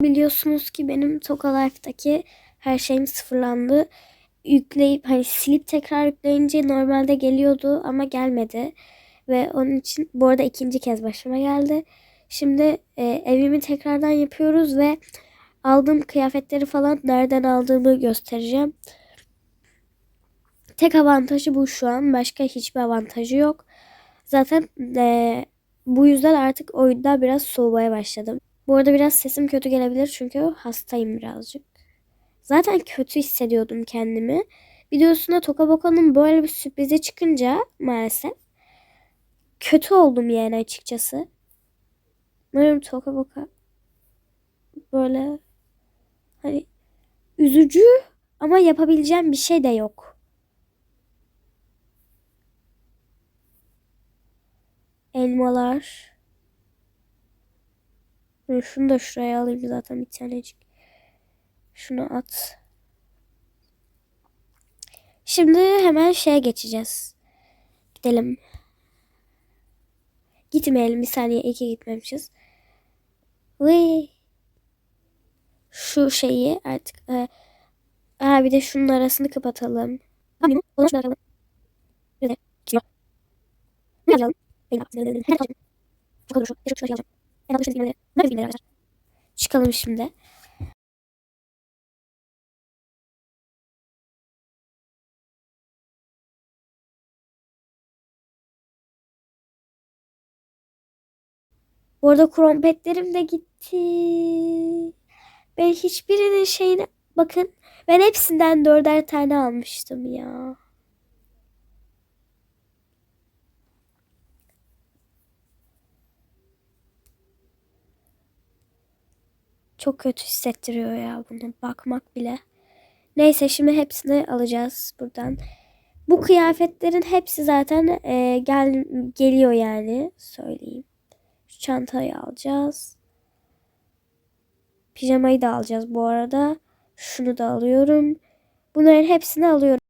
Biliyorsunuz ki benim Toka Life'daki her şeyim sıfırlandı. Yükleyip hani silip tekrar yükleyince normalde geliyordu ama gelmedi. Ve onun için bu arada ikinci kez başıma geldi. Şimdi e, evimi tekrardan yapıyoruz ve aldığım kıyafetleri falan nereden aldığımı göstereceğim. Tek avantajı bu şu an. Başka hiçbir avantajı yok. Zaten e, bu yüzden artık oyunda biraz soğumaya başladım. Bu arada biraz sesim kötü gelebilir çünkü hastayım birazcık. Zaten kötü hissediyordum kendimi. Üstüne Toka Boka'nın böyle bir sürprize çıkınca maalesef kötü oldum yani açıkçası. Umarım Toka Boka böyle hani üzücü ama yapabileceğim bir şey de yok. Elmalar. Şunu da şuraya alayım zaten bir tanecik. Şunu at. Şimdi hemen şeye geçeceğiz. Gidelim. Gitmeyelim bir saniye iki gitmemişiz. Ve şu şeyi artık e, ha bir de şunun arasını kapatalım. Ne yapalım? En şunu dinleyelim. Ne bileyim arkadaşlar. Çıkalım şimdi. Bu arada krompetlerim de gitti. Ben hiçbirinin şeyine bakın. Ben hepsinden dörder tane almıştım ya. Çok kötü hissettiriyor ya bunu bakmak bile. Neyse şimdi hepsini alacağız buradan. Bu kıyafetlerin hepsi zaten e, gel geliyor yani söyleyeyim. Şu çantayı alacağız. Pijamayı da alacağız bu arada. Şunu da alıyorum. Bunların hepsini alıyorum.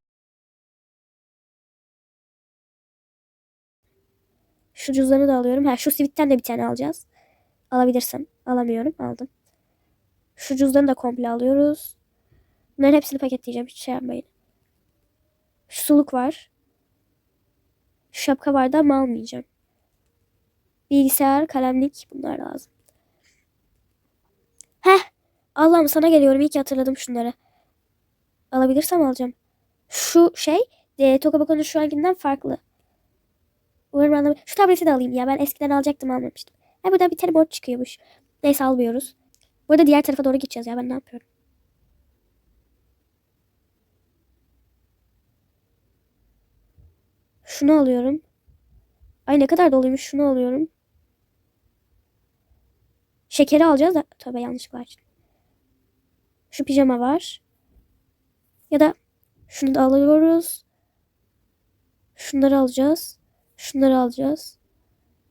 Şu cüzdanı da alıyorum. Ha şu sivitten de bir tane alacağız. Alabilirsem. Alamıyorum. Aldım. Şu cüzdanı da komple alıyoruz. Bunların hepsini paketleyeceğim. Hiç şey yapmayın. Şu suluk var. Şu şapka vardı ama almayacağım. Bilgisayar, kalemlik bunlar lazım. Heh. Allah'ım sana geliyorum. İyi ki hatırladım şunları. Alabilirsem alacağım. Şu şey e, Tokabako'nun şu ankinden farklı. Umarım anlam Şu tableti de alayım ya. Ben eskiden alacaktım almamıştım. Ha burada bir tane borç çıkıyormuş. Neyse almıyoruz. Burada diğer tarafa doğru gideceğiz ya. Ben ne yapıyorum? Şunu alıyorum. Ay ne kadar doluymuş. Şunu alıyorum. Şekeri alacağız da. Tövbe yanlış var. Şu pijama var. Ya da şunu da alıyoruz. Şunları alacağız. Şunları alacağız.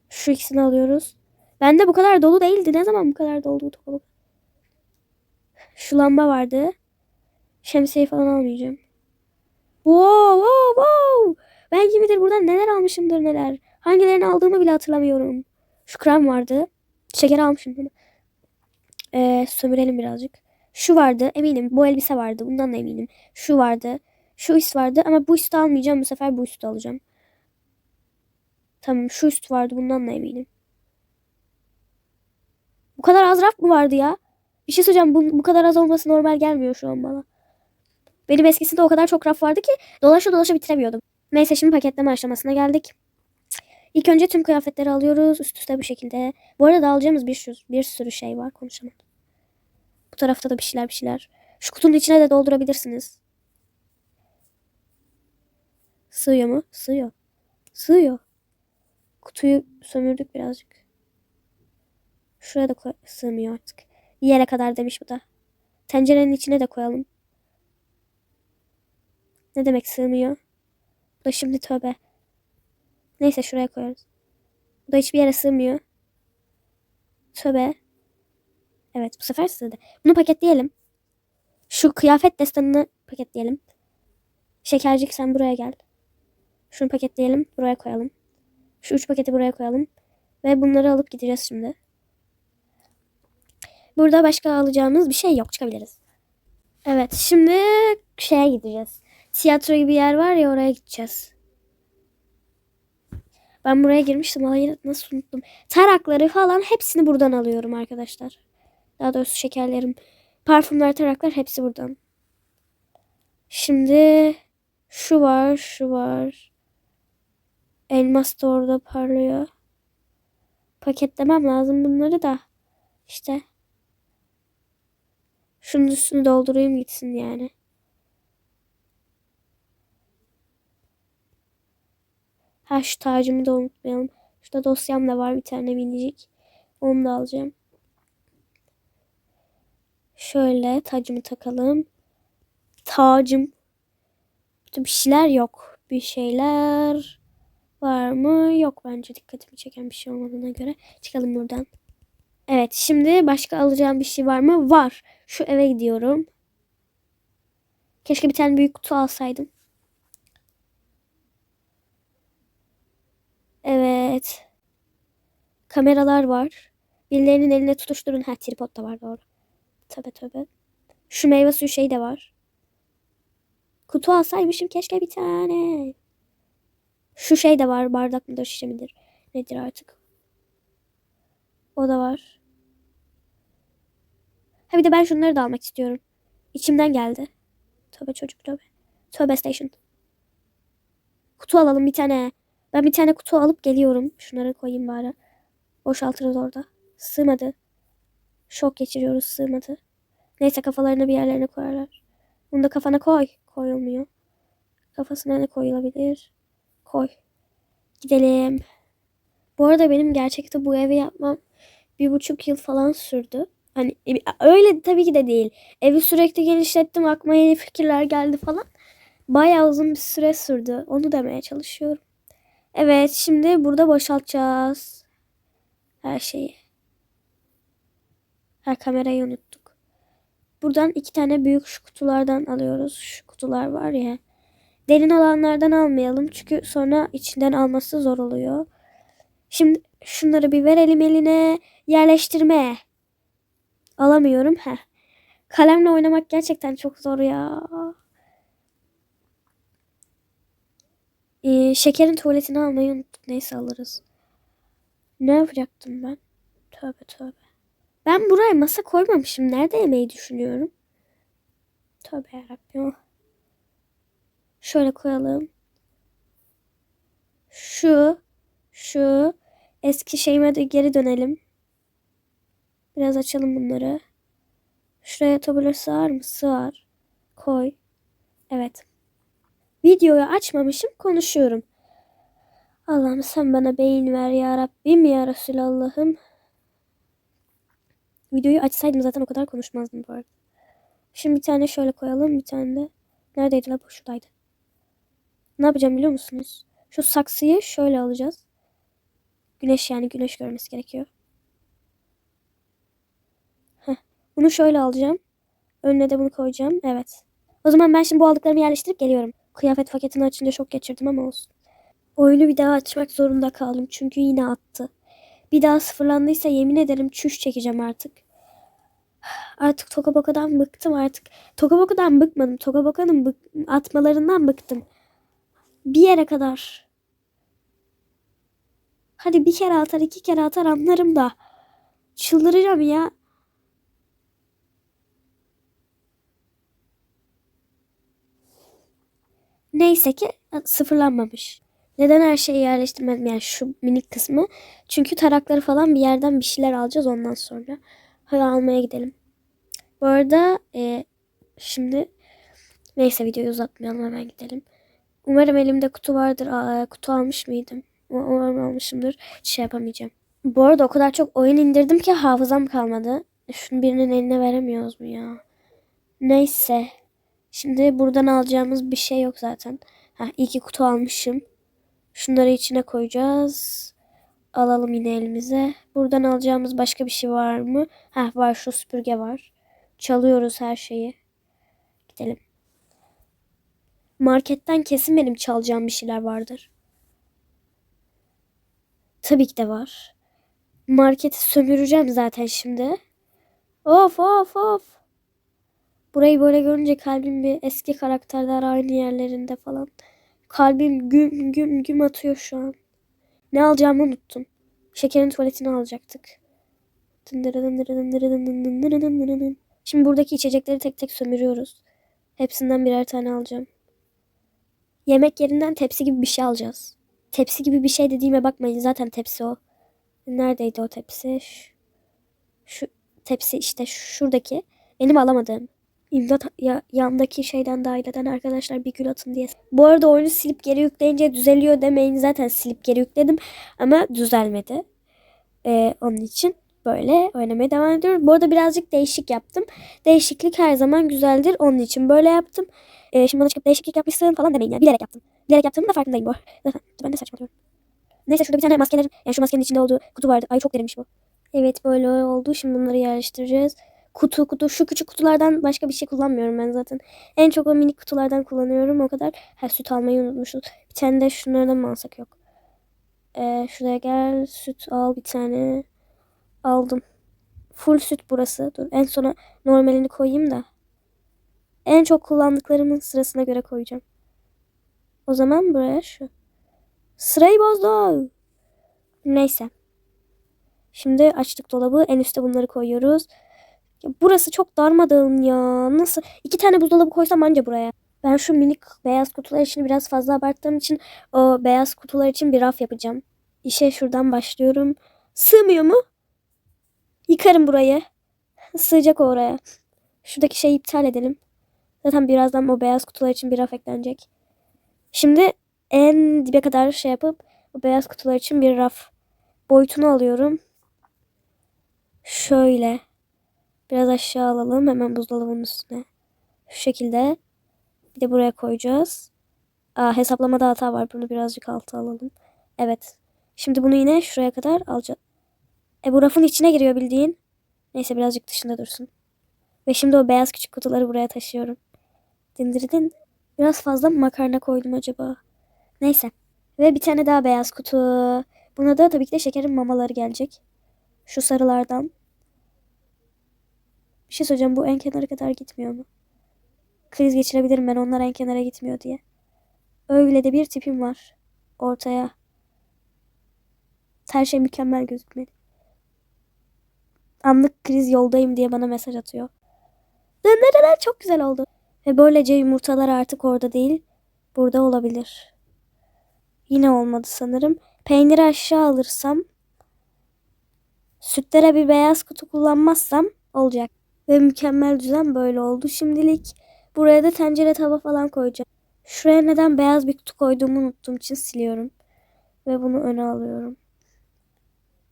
Şu ikisini alıyoruz. Bende bu kadar dolu değildi. Ne zaman bu kadar doldu tokalık? Şu lamba vardı. Şemsiyeyi falan almayacağım. Wow, wow, wow. Ben kim bilir buradan neler almışımdır neler. Hangilerini aldığımı bile hatırlamıyorum. Şu krem vardı. Şeker almışım bunu. Ee, sömürelim birazcık. Şu vardı eminim. Bu elbise vardı. Bundan da eminim. Şu vardı. Şu üst vardı ama bu üstü almayacağım. Bu sefer bu üstü alacağım. Tamam şu üst vardı. Bundan da eminim. Bu kadar az raf mı vardı ya? Bir şey söyleyeceğim. Bu, bu kadar az olması normal gelmiyor şu an bana. Benim eskisinde o kadar çok raf vardı ki dolaşa dolaşa bitiremiyordum. Neyse şimdi paketleme aşamasına geldik. İlk önce tüm kıyafetleri alıyoruz üst üste bu şekilde. Bu arada alacağımız bir sürü, bir sürü şey var konuşamadım. Bu tarafta da bir şeyler bir şeyler. Şu kutunun içine de doldurabilirsiniz. Sığıyor mu? Sığıyor. Sığıyor. Kutuyu sömürdük birazcık. Şuraya da sığmıyor artık. Yere kadar demiş bu da. Tencerenin içine de koyalım. Ne demek sığmıyor? Bu da şimdi tövbe. Neyse şuraya koyarız. Bu da hiçbir yere sığmıyor. Tövbe. Evet bu sefer sığdı. Bunu paketleyelim. Şu kıyafet destanını paketleyelim. Şekercik sen buraya gel. Şunu paketleyelim. Buraya koyalım. Şu üç paketi buraya koyalım. Ve bunları alıp gideceğiz şimdi. Burada başka alacağımız bir şey yok. Çıkabiliriz. Evet şimdi şeye gideceğiz. Tiyatro gibi yer var ya oraya gideceğiz. Ben buraya girmiştim. Hayır nasıl unuttum. Tarakları falan hepsini buradan alıyorum arkadaşlar. Daha doğrusu şekerlerim. Parfümler, taraklar hepsi buradan. Şimdi şu var, şu var. Elmas da orada parlıyor. Paketlemem lazım bunları da. İşte. Şunun üstünü doldurayım gitsin yani. Ha şu tacımı da unutmayalım. Şurada dosyam da var bir tane minicik. Onu da alacağım. Şöyle tacımı takalım. Tacım. Bir şeyler yok. Bir şeyler var mı? Yok bence dikkatimi çeken bir şey olmadığına göre. Çıkalım buradan. Evet şimdi başka alacağım bir şey var mı? Var. Şu eve gidiyorum. Keşke bir tane büyük kutu alsaydım. Evet. Kameralar var. Birilerinin eline tutuşturun. Ha tripod da var doğru. Tabi tabi. Şu meyve suyu şey de var. Kutu alsaymışım keşke bir tane. Şu şey de var. Bardak mıdır şişe midir? Nedir artık? O da var. Ha bir de ben şunları da almak istiyorum. İçimden geldi. Tövbe çocuk tövbe. Tövbe station. Kutu alalım bir tane. Ben bir tane kutu alıp geliyorum. Şunları koyayım bari. Boşaltırız orada. Sığmadı. Şok geçiriyoruz sığmadı. Neyse kafalarını bir yerlerine koyarlar. Bunu da kafana koy. Koyulmuyor. Kafasına ne koyulabilir? Koy. Gidelim. Bu arada benim gerçekte bu evi yapmam bir buçuk yıl falan sürdü. Hani öyle tabii ki de değil. Evi sürekli genişlettim. Aklıma yeni fikirler geldi falan. Bayağı uzun bir süre sürdü. Onu demeye çalışıyorum. Evet şimdi burada boşaltacağız. Her şeyi. Her kamerayı unuttuk. Buradan iki tane büyük şu kutulardan alıyoruz. Şu kutular var ya. Derin olanlardan almayalım. Çünkü sonra içinden alması zor oluyor. Şimdi şunları bir verelim eline. Yerleştirme. Alamıyorum. Heh. Kalemle oynamak gerçekten çok zor ya. Ee, şekerin tuvaletini almayı unuttuk. Neyse alırız. Ne yapacaktım ben? Tövbe tövbe. Ben buraya masa koymamışım. Nerede yemeği düşünüyorum? Tövbe yarabbim. Şöyle koyalım. Şu, şu eski şeyime de geri dönelim. Biraz açalım bunları. Şuraya tabela sığar mı? Sığar. Koy. Evet. Videoyu açmamışım konuşuyorum. Allah'ım sen bana beyin ver ya Rabbim ya Resulallah'ım. Videoyu açsaydım zaten o kadar konuşmazdım bu arada. Şimdi bir tane şöyle koyalım bir tane de. Neredeydi la bu şuradaydı. Ne yapacağım biliyor musunuz? Şu saksıyı şöyle alacağız. Güneş yani güneş görmesi gerekiyor. Heh. Bunu şöyle alacağım. Önüne de bunu koyacağım. Evet. O zaman ben şimdi bu aldıklarımı yerleştirip geliyorum. Kıyafet paketini açınca şok geçirdim ama olsun. Oyunu bir daha açmak zorunda kaldım. Çünkü yine attı. Bir daha sıfırlandıysa yemin ederim çüş çekeceğim artık. Artık Tokaboka'dan bıktım artık. Tokaboka'dan bıkmadım. Tokaboka'nın bık atmalarından bıktım. Bir yere kadar. Hadi bir kere atar iki kere atar anlarım da. Çıldıracağım ya. Neyse ki sıfırlanmamış. Neden her şeyi yerleştirmedim yani şu minik kısmı? Çünkü tarakları falan bir yerden bir şeyler alacağız ondan sonra. Hadi almaya gidelim. Bu arada e, şimdi neyse videoyu uzatmayalım hemen gidelim. Umarım elimde kutu vardır. Aa, kutu almış mıydım? Umarım almışımdır. Şey yapamayacağım. Bu arada o kadar çok oyun indirdim ki hafızam kalmadı. Şunu birinin eline veremiyoruz mu ya? Neyse. Şimdi buradan alacağımız bir şey yok zaten. Ha, iyi ki kutu almışım. Şunları içine koyacağız. Alalım yine elimize. Buradan alacağımız başka bir şey var mı? Ha var şu süpürge var. Çalıyoruz her şeyi. Gidelim. Marketten kesin benim çalacağım bir şeyler vardır. Tabii ki de var. Marketi sömüreceğim zaten şimdi. Of of of. Burayı böyle görünce kalbim bir eski karakterler aynı yerlerinde falan. Kalbim güm güm güm atıyor şu an. Ne alacağımı unuttum. Şekerin tuvaletini alacaktık. Şimdi buradaki içecekleri tek tek sömürüyoruz. Hepsinden birer tane alacağım. Yemek yerinden tepsi gibi bir şey alacağız. Tepsi gibi bir şey dediğime bakmayın. Zaten tepsi o. Neredeydi o tepsi? Şu, şu tepsi işte şuradaki. Benim alamadığım. İmdat ya, yandaki şeyden dahil eden arkadaşlar bir gül atın diye. Bu arada oyunu silip geri yükleyince düzeliyor demeyin. Zaten silip geri yükledim ama düzelmedi. Ee, onun için böyle oynamaya devam ediyoruz. Bu arada birazcık değişik yaptım. Değişiklik her zaman güzeldir. Onun için böyle yaptım. Ee, şimdi bana çıkıp değişiklik yapmışsın falan demeyin ya. Bilerek yaptım. Bilerek yaptığımın da farkındayım bu. Zaten ben de saçmalıyorum. Neyse şurada bir tane maskelerin, yani şu maskenin içinde olduğu kutu vardı. Ay çok derinmiş bu. Evet böyle oldu. Şimdi bunları yerleştireceğiz. Kutu kutu şu küçük kutulardan başka bir şey kullanmıyorum ben zaten. En çok o minik kutulardan kullanıyorum o kadar. Ha süt almayı unutmuşuz. Bir tane de şunlardan mı alsak yok. Ee, şuraya gel süt al bir tane. Aldım. Full süt burası. Dur en sona normalini koyayım da. En çok kullandıklarımın sırasına göre koyacağım. O zaman buraya şu. Sırayı bozdu. Neyse. Şimdi açtık dolabı. En üste bunları koyuyoruz. Ya burası çok darmadağın ya. Nasıl? İki tane buzdolabı koysam anca buraya. Ben şu minik beyaz kutular için biraz fazla abarttığım için o beyaz kutular için bir raf yapacağım. İşe şuradan başlıyorum. Sığmıyor mu? Yıkarım burayı. Sığacak oraya. Şuradaki şeyi iptal edelim. Zaten birazdan o beyaz kutular için bir raf eklenecek. Şimdi en dibe kadar şey yapıp o beyaz kutular için bir raf boyutunu alıyorum. Şöyle. Biraz aşağı alalım. Hemen buzdolabının üstüne. Şu şekilde. Bir de buraya koyacağız. Aa, hesaplamada hata var. Bunu birazcık alta alalım. Evet. Şimdi bunu yine şuraya kadar alacağız. E bu rafın içine giriyor bildiğin. Neyse birazcık dışında dursun. Ve şimdi o beyaz küçük kutuları buraya taşıyorum. Dindirdin. Biraz fazla makarna koydum acaba? Neyse. Ve bir tane daha beyaz kutu. Buna da tabii ki de şekerin mamaları gelecek. Şu sarılardan. Bir şey söyleyeceğim. Bu en kenara kadar gitmiyor mu? Kriz geçirebilirim ben onlar en kenara gitmiyor diye. Öyle de bir tipim var. Ortaya. Her şey mükemmel gözükmeli. Anlık kriz yoldayım diye bana mesaj atıyor. Dönereler çok güzel oldu. Ve böylece yumurtalar artık orada değil. Burada olabilir. Yine olmadı sanırım. Peyniri aşağı alırsam. Sütlere bir beyaz kutu kullanmazsam olacak. Ve mükemmel düzen böyle oldu şimdilik. Buraya da tencere tava falan koyacağım. Şuraya neden beyaz bir kutu koyduğumu unuttuğum için siliyorum. Ve bunu öne alıyorum.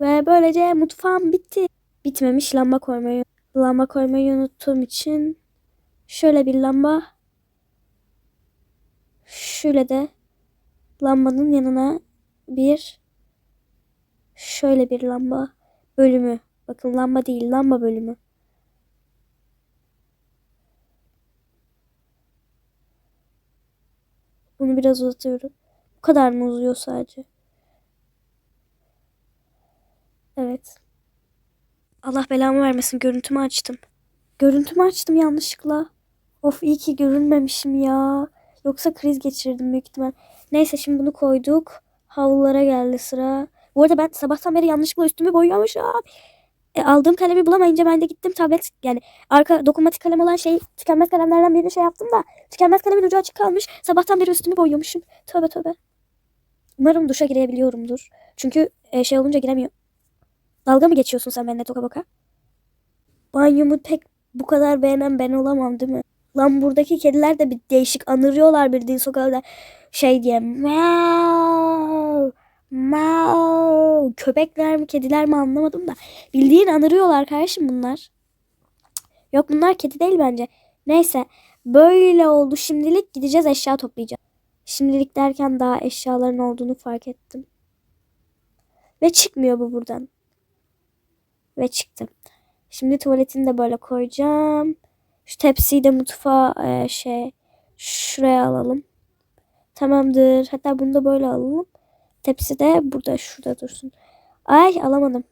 Ve böylece mutfağım bitti. Bitmemiş lamba koymayı. Lamba koymayı unuttuğum için şöyle bir lamba. Şöyle de lambanın yanına bir şöyle bir lamba bölümü. Bakın lamba değil lamba bölümü. Bunu biraz uzatıyorum. Bu kadar mı uzuyor sadece? Evet. Allah belamı vermesin. Görüntümü açtım. Görüntümü açtım yanlışlıkla. Of iyi ki görünmemişim ya. Yoksa kriz geçirirdim büyük ihtimal. Neyse şimdi bunu koyduk. Havlulara geldi sıra. Bu arada ben sabahtan beri yanlışlıkla üstümü boyamışım. E, aldığım kalemi bulamayınca ben de gittim tablet yani arka dokunmatik kalem olan şey tükenmez kalemlerden birini şey yaptım da tükenmez kalemin ucu açık kalmış. Sabahtan beri üstümü boyuyormuşum. Tövbe tövbe. Umarım duşa girebiliyorumdur. Çünkü e, şey olunca giremiyor. Dalga mı geçiyorsun sen benimle toka boka? Banyomu pek bu kadar beğenen ben olamam değil mi? Lan buradaki kediler de bir değişik anırıyorlar bildiğin sokakta şey diye. Meow, meow. Köpekler mi kediler mi anlamadım da. Bildiğin anırıyorlar kardeşim bunlar. Yok bunlar kedi değil bence. Neyse böyle oldu şimdilik gideceğiz eşya toplayacağız. Şimdilik derken daha eşyaların olduğunu fark ettim. Ve çıkmıyor bu buradan. Ve çıktı. Şimdi tuvaletini de böyle koyacağım. Şu tepsiyi de mutfağa e, şey şuraya alalım. Tamamdır. Hatta bunu da böyle alalım. Tepsi de burada şurada dursun. Ay alamadım.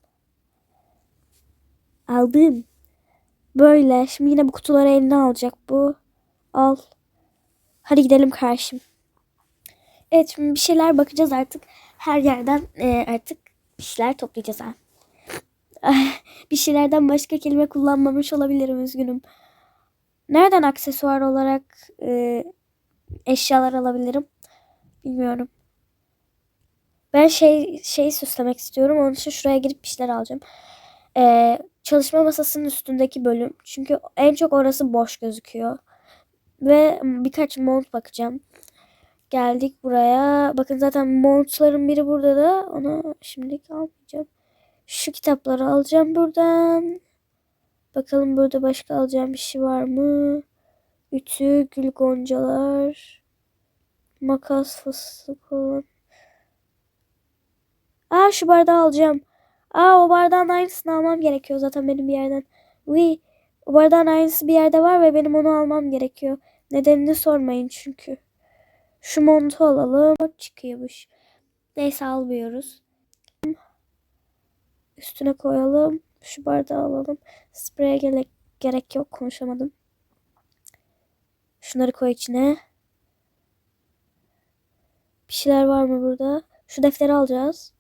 Aldım. Böyle. Şimdi yine bu kutuları eline alacak bu. Al. Hadi gidelim karşım. Evet şimdi bir şeyler bakacağız artık. Her yerden e, artık bir şeyler toplayacağız ha. bir şeylerden başka kelime kullanmamış olabilirim üzgünüm. Nereden aksesuar olarak e, eşyalar alabilirim? Bilmiyorum. Ben şey şeyi süslemek istiyorum. Onun için şuraya girip bir şeyler alacağım. Ee, çalışma masasının üstündeki bölüm. Çünkü en çok orası boş gözüküyor. Ve birkaç mont bakacağım. Geldik buraya. Bakın zaten montların biri burada da. Onu şimdilik almayacağım. Şu kitapları alacağım buradan. Bakalım burada başka alacağım bir şey var mı? Ütü, gül goncalar, makas, fıstık falan. Aa şu bardağı alacağım. Aa o bardağın aynısını almam gerekiyor zaten benim bir yerden. Uy, o bardağın aynısı bir yerde var ve benim onu almam gerekiyor. Nedenini sormayın çünkü. Şu montu alalım. Çıkıyormuş. Neyse almıyoruz. Üstüne koyalım. Şu bardağı alalım. Spreye gerek, gerek yok. Konuşamadım. Şunları koy içine. Bir şeyler var mı burada? Şu defteri alacağız.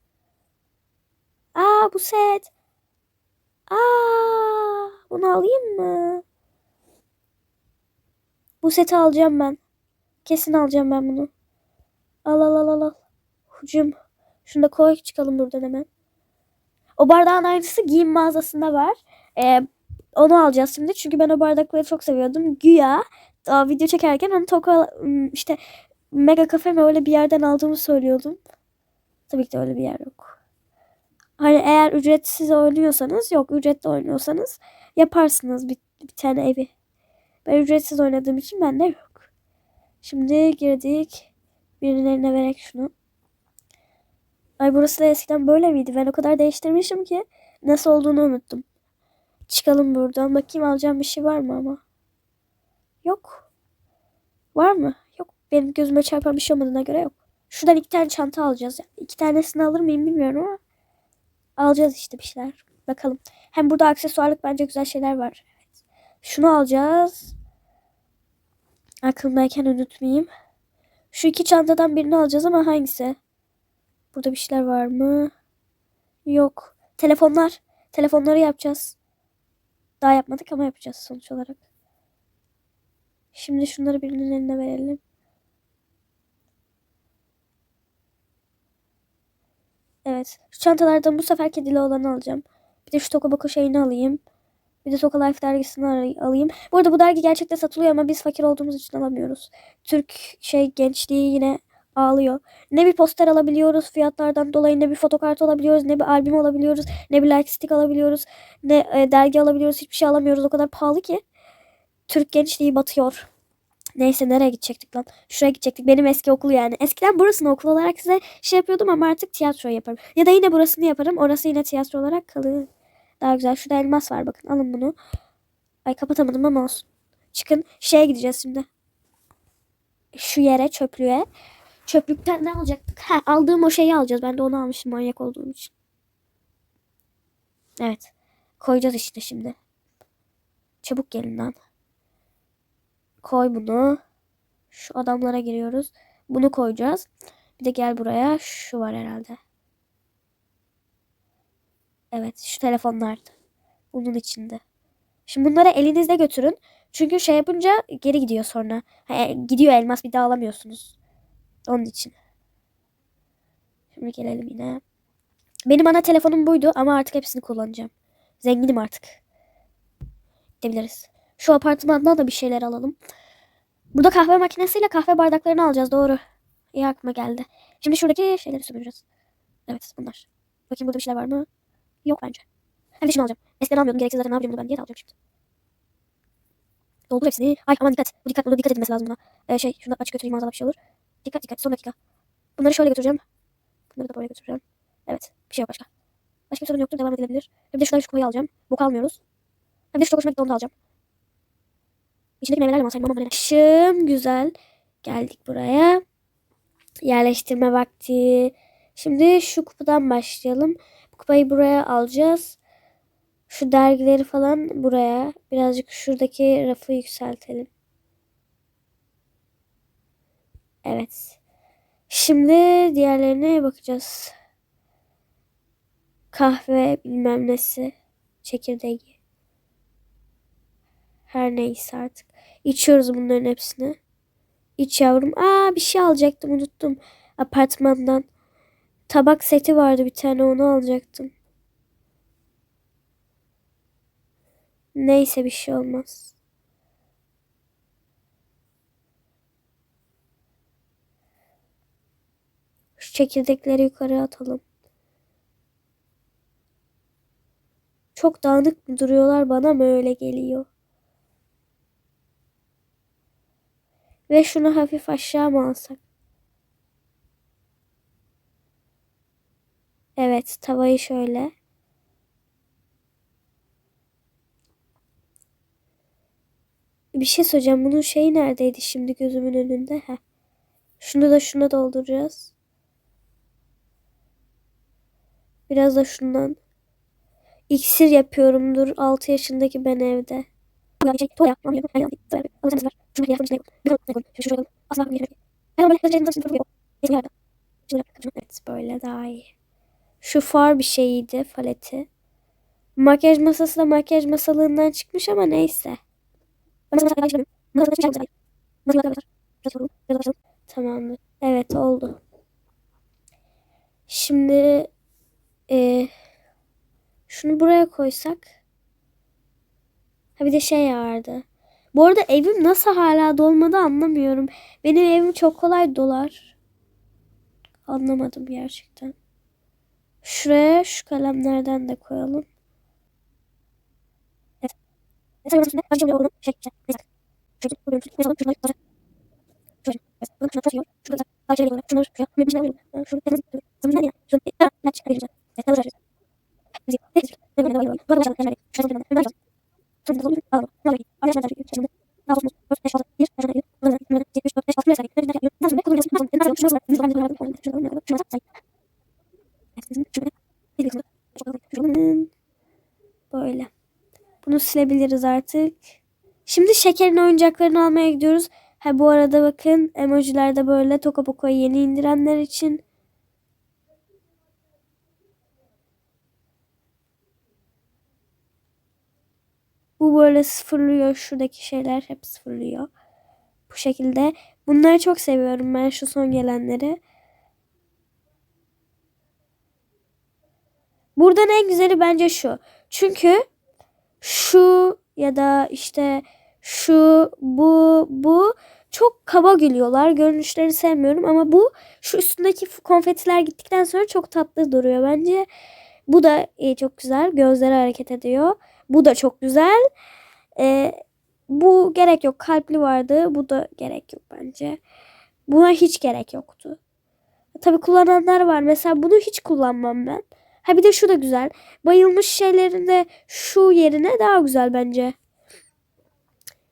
Aa bu set. Aa bunu alayım mı? Bu seti alacağım ben. Kesin alacağım ben bunu. Al al al al al. Hucum. Şunu da koy çıkalım buradan hemen. O bardağın aynısı giyim mağazasında var. Ee, onu alacağız şimdi. Çünkü ben o bardakları çok seviyordum. Güya daha video çekerken onu Toka işte Mega Cafe mi öyle bir yerden aldığımı söylüyordum. Tabii ki de öyle bir yer yok. Hani eğer ücretsiz oynuyorsanız yok ücretli oynuyorsanız yaparsınız bir, bir tane evi. Ben ücretsiz oynadığım için bende yok. Şimdi girdik. Birinin eline vererek şunu. Ay burası da eskiden böyle miydi? Ben o kadar değiştirmişim ki nasıl olduğunu unuttum. Çıkalım buradan. Bakayım alacağım bir şey var mı ama. Yok. Var mı? Yok. Benim gözüme çarpan bir şey olmadığına göre yok. Şuradan iki tane çanta alacağız. İki tanesini alır mıyım bilmiyorum ama. Alacağız işte bir şeyler. Bakalım. Hem burada aksesuarlık bence güzel şeyler var. Evet. Şunu alacağız. Aklımdayken unutmayayım. Şu iki çantadan birini alacağız ama hangisi? Burada bir şeyler var mı? Yok. Telefonlar. Telefonları yapacağız. Daha yapmadık ama yapacağız sonuç olarak. Şimdi şunları birinin eline verelim. Evet. Şu çantalardan bu sefer kedili olanı alacağım. Bir de şu Tokoboko şeyini alayım. Bir de Toka Life dergisini alayım. Bu arada bu dergi gerçekten satılıyor ama biz fakir olduğumuz için alamıyoruz. Türk şey gençliği yine ağlıyor. Ne bir poster alabiliyoruz fiyatlardan dolayı ne bir fotokart alabiliyoruz ne bir albüm alabiliyoruz ne bir like stick alabiliyoruz ne e, dergi alabiliyoruz hiçbir şey alamıyoruz o kadar pahalı ki. Türk gençliği batıyor. Neyse nereye gidecektik lan? Şuraya gidecektik. Benim eski okul yani. Eskiden burasını okul olarak size şey yapıyordum ama artık tiyatro yaparım. Ya da yine burasını yaparım. Orası yine tiyatro olarak kalır. Daha güzel. Şurada elmas var bakın. Alın bunu. Ay kapatamadım ama olsun. Çıkın. Şeye gideceğiz şimdi. Şu yere çöplüğe. Çöplükten ne alacaktık? Ha, aldığım o şeyi alacağız. Ben de onu almışım manyak olduğum için. Evet. Koyacağız işte şimdi. Çabuk gelin lan. Koy bunu. Şu adamlara giriyoruz. Bunu koyacağız. Bir de gel buraya. Şu var herhalde. Evet şu telefonlardı. Bunun içinde. Şimdi bunları elinizde götürün. Çünkü şey yapınca geri gidiyor sonra. Ha, gidiyor elmas bir daha alamıyorsunuz. Onun için. Şimdi gelelim yine. Benim ana telefonum buydu ama artık hepsini kullanacağım. Zenginim artık. Gidebiliriz. Şu apartmandan da bir şeyler alalım. Burada kahve makinesiyle kahve bardaklarını alacağız doğru. İyi aklıma geldi. Şimdi şuradaki şeyleri sömüreceğiz. Evet bunlar. Bakayım burada bir şeyler var mı? Yok bence. Hem de şunu alacağım. Eskiden almıyordum. Gereksiz zaten ne yapacağım bunu ben diye alacağım şimdi. Doldur hepsini. Ay aman dikkat. Bu dikkat, buna dikkat edilmesi lazım buna. Ee, şey şunu açık götüreyim maazallah bir şey olur. Dikkat dikkat son dakika. Bunları şöyle götüreceğim. Bunları da buraya götüreceğim. Evet bir şey yok başka. Başka bir sorun yoktur devam edilebilir. Bir de şuradan şu kupayı alacağım. Bok almıyoruz. Hem de şu çok hoşuma gitti onu da alacağım. İçindeki meyvelerle masayım. Mama mama Şım güzel. Geldik buraya. Yerleştirme vakti. Şimdi şu kupadan başlayalım. Bu kupayı buraya alacağız. Şu dergileri falan buraya. Birazcık şuradaki rafı yükseltelim. Evet. Şimdi diğerlerine bakacağız. Kahve bilmem nesi. Çekirdeği. Her neyse artık. İçiyoruz bunların hepsini. İç yavrum. Aa bir şey alacaktım unuttum. Apartmandan. Tabak seti vardı bir tane onu alacaktım. Neyse bir şey olmaz. Şu çekirdekleri yukarı atalım. Çok dağınık mı duruyorlar bana mı öyle geliyor? Ve şunu hafif aşağı mı alsak? Evet tavayı şöyle. Bir şey söyleyeceğim. Bunun şeyi neredeydi şimdi gözümün önünde? Heh. Şunu da şuna dolduracağız. Biraz da şundan. İksir yapıyorumdur 6 yaşındaki ben evde. Evet böyle daha iyi. Şu far faleti. Makyaj masası da makyaj masalığından çıkmış ama neyse. Tamamdır. Evet oldu. Şimdi e, şunu buraya koysak. Ha bir şey. Anlamadım gerçekten. Şuraya şu kalemlerden de koyalım. Evet. Mesela burası ne? Ben şimdi şey şey neyse. Şöyle buluyorum. Ne zaman şunları şöyle. Şöyle. Evet. Bunu şunları şöyle. Şurada da sadece böyle. Şunları şöyle. Bir şeyler böyle. Şunu ne zaman? Zaman ne ya? Şunu bir daha ne çıkaracağız? Evet. Ne olacak? Müzik. Ne çıkıyor? Ne böyle böyle. Bu arada başlayalım. Yani şöyle şöyle. Ne yapacağız? Şöyle de oluyor. Alalım. Ne olacak? Arkadaşlar da şimdi. Ne yapalım? 4 5 6 1 5 6 7 8 9 10 11 12 13 14 15 16 17 18 19 20 Nasıl ne? Kullanıyorsun. Nasıl? Ne yapalım? Şunu var. Şunu var. Şunu var. Şunu var. Şunu var. Böyle. Bunu silebiliriz artık. Şimdi şekerin oyuncaklarını almaya gidiyoruz. Ha bu arada bakın emojiler de böyle Toka Poco'yu yeni indirenler için. Bu böyle sıfırlıyor. Şuradaki şeyler hep sıfırlıyor. Bu şekilde. Bunları çok seviyorum ben şu son gelenleri. Buradan en güzeli bence şu. Çünkü şu ya da işte şu bu bu çok kaba gülüyorlar. Görünüşlerini sevmiyorum ama bu şu üstündeki konfetiler gittikten sonra çok tatlı duruyor bence. Bu da iyi, çok güzel. Gözleri hareket ediyor. Bu da çok güzel. Ee, bu gerek yok. Kalpli vardı. Bu da gerek yok bence. Buna hiç gerek yoktu. Tabii kullananlar var. Mesela bunu hiç kullanmam ben. Ha bir de şu da güzel. Bayılmış şeylerinde şu yerine daha güzel bence.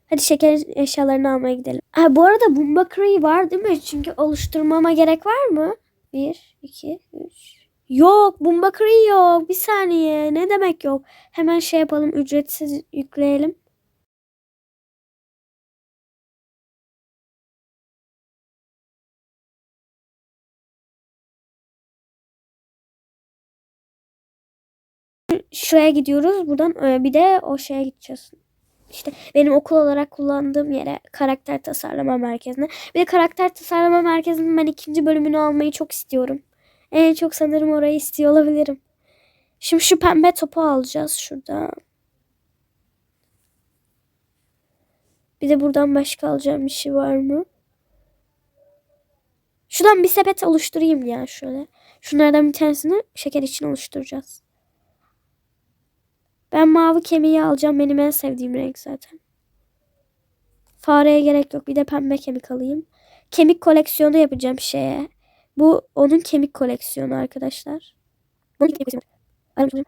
Hadi şeker eşyalarını almaya gidelim. Ha bu arada Bumba Cree var değil mi? Çünkü oluşturmama gerek var mı? Bir, iki, üç. Yok Bumba Cree yok. Bir saniye. Ne demek yok? Hemen şey yapalım. Ücretsiz yükleyelim. Şuraya gidiyoruz. Buradan e, bir de o şeye gideceğiz. İşte benim okul olarak kullandığım yere karakter tasarlama merkezine. Bir de karakter tasarlama merkezinin ben ikinci bölümünü almayı çok istiyorum. En çok sanırım orayı istiyor olabilirim. Şimdi şu pembe topu alacağız şurada. Bir de buradan başka alacağım bir şey var mı? Şuradan bir sepet oluşturayım ya şöyle. Şunlardan bir tanesini şeker için oluşturacağız. Ben mavi kemiği alacağım. Benim en sevdiğim renk zaten. Fareye gerek yok. Bir de pembe kemik alayım. Kemik koleksiyonu yapacağım şeye. Bu onun kemik koleksiyonu arkadaşlar. Onun kemik koleksiyonu.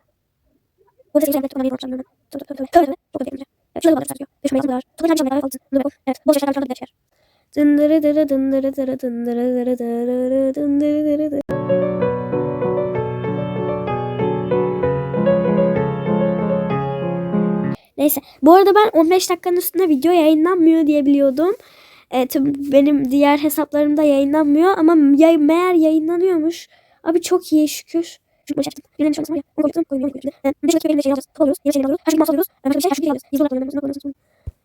Bu da seyirciler ona bir konuşan bölümü. Tabii tabii tabii. Tabii çok önemli. Şurada dırı dındırı dırı dırı. Neyse. Bu arada ben 15 dakikanın üstünde video yayınlanmıyor diye biliyordum. E, tüm benim diğer hesaplarımda yayınlanmıyor ama yay, meğer yayınlanıyormuş. Abi çok iyi şükür. Bir bir.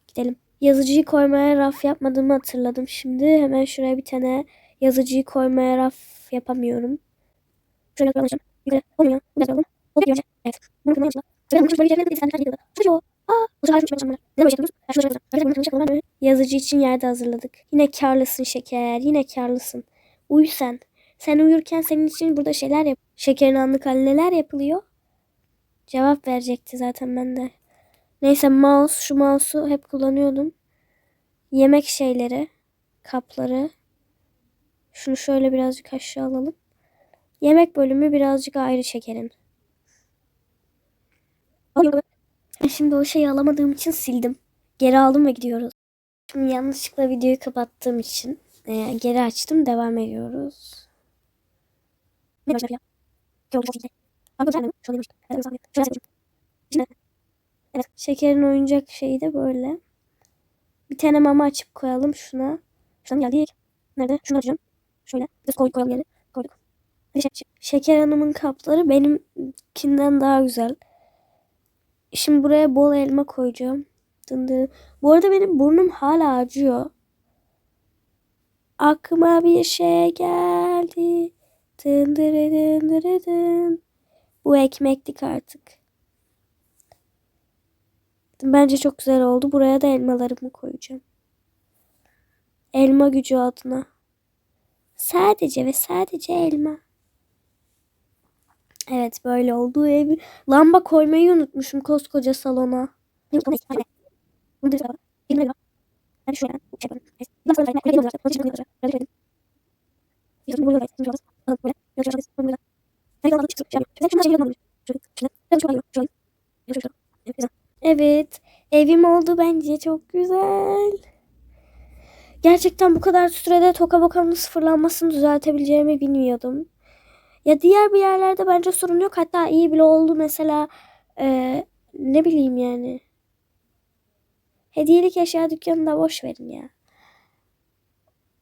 Gidelim. Yazıcıyı koymaya raf yapmadığımı hatırladım şimdi. Hemen şuraya bir tane yazıcıyı koymaya raf yapamıyorum. Şöyle alacağım. Yukarı. Olmuyor. Bu biraz. Oldu diyor önce. Evet. Bir tane yıkıldı. O. Aa. Bu Yazıcı için yerde hazırladık. Yine karlısın şeker. Yine karlısın. Uyu sen. Sen uyurken senin için burada şeyler yap. Şekerin anlık hali neler yapılıyor? Cevap verecekti zaten ben de. Neyse mouse. Şu mouse'u hep kullanıyordum. Yemek şeyleri. Kapları. Şunu şöyle birazcık aşağı alalım. Yemek bölümü birazcık ayrı şekerin. Şimdi o şeyi alamadığım için sildim. Geri aldım ve gidiyoruz. Şimdi yanlışlıkla videoyu kapattığım için e, geri açtım. Devam ediyoruz. Evet, şekerin oyuncak şeyi de böyle. Bir tane mama açıp koyalım şuna. Şuradan geldik. Nerede? Şunu açacağım. Şöyle. Biz koy, koyalım yani. Koyduk. Hadi şek- Şeker Hanım'ın kapları benimkinden daha güzel. Şimdi buraya bol elma koyacağım. Dındı. Bu arada benim burnum hala acıyor. Aklıma bir şey geldi. Dındırı dındırı dın. Bu ekmeklik artık. Bence çok güzel oldu. Buraya da elmalarımı koyacağım. Elma gücü adına. Sadece ve sadece elma. Evet böyle oldu. Lamba koymayı unutmuşum koskoca salona. Evet. Evim oldu bence çok güzel. Gerçekten bu kadar sürede Toka Boka'nın sıfırlanmasını düzeltebileceğimi bilmiyordum. Ya diğer bir yerlerde bence sorun yok. Hatta iyi bile oldu mesela e, ne bileyim yani. Hediyelik eşya dükkanında boş verin ya.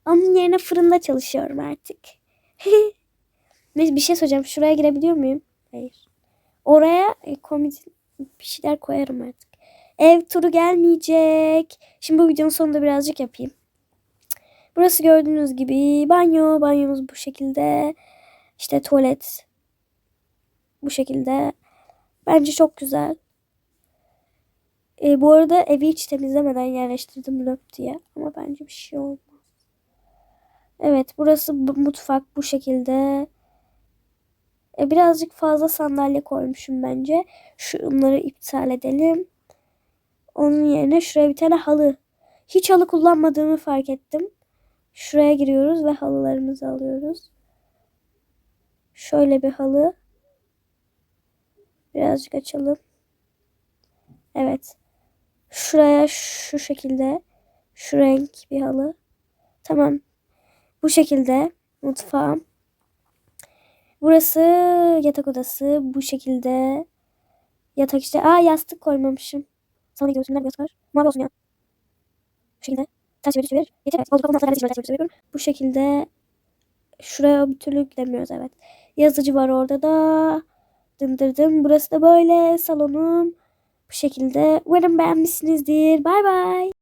Onun yerine fırında çalışıyorum artık. Neyse bir şey söyleyeceğim. Şuraya girebiliyor muyum? Hayır. Oraya e, komedi bir şeyler koyarım artık. Ev turu gelmeyecek. Şimdi bu videonun sonunda birazcık yapayım. Burası gördüğünüz gibi banyo. Banyomuz bu şekilde. İşte tuvalet. Bu şekilde. Bence çok güzel. E, bu arada evi hiç temizlemeden yerleştirdim löp diye. Ama bence bir şey olmaz. Evet burası bu mutfak bu şekilde. E, birazcık fazla sandalye koymuşum bence. Şunları iptal edelim. Onun yerine şuraya bir tane halı. Hiç halı kullanmadığımı fark ettim. Şuraya giriyoruz ve halılarımızı alıyoruz. Şöyle bir halı. Birazcık açalım. Evet. Şuraya şu şekilde şu renk bir halı. Tamam. Bu şekilde mutfağım. Burası yatak odası. Bu şekilde yatak işte. Aa yastık koymamışım. Sana gidiyoruz. Nerede yastık var? Mavi olsun ya. Bu şekilde. Ters çevir çevir. Yeter. Evet. Altından ters çevir ters çevir. Bu şekilde şuraya bir türlü gidemiyoruz evet. Yazıcı var orada da. Dındırdım. Burası da böyle salonum. Bu şekilde. Umarım beğenmişsinizdir. Bay bay.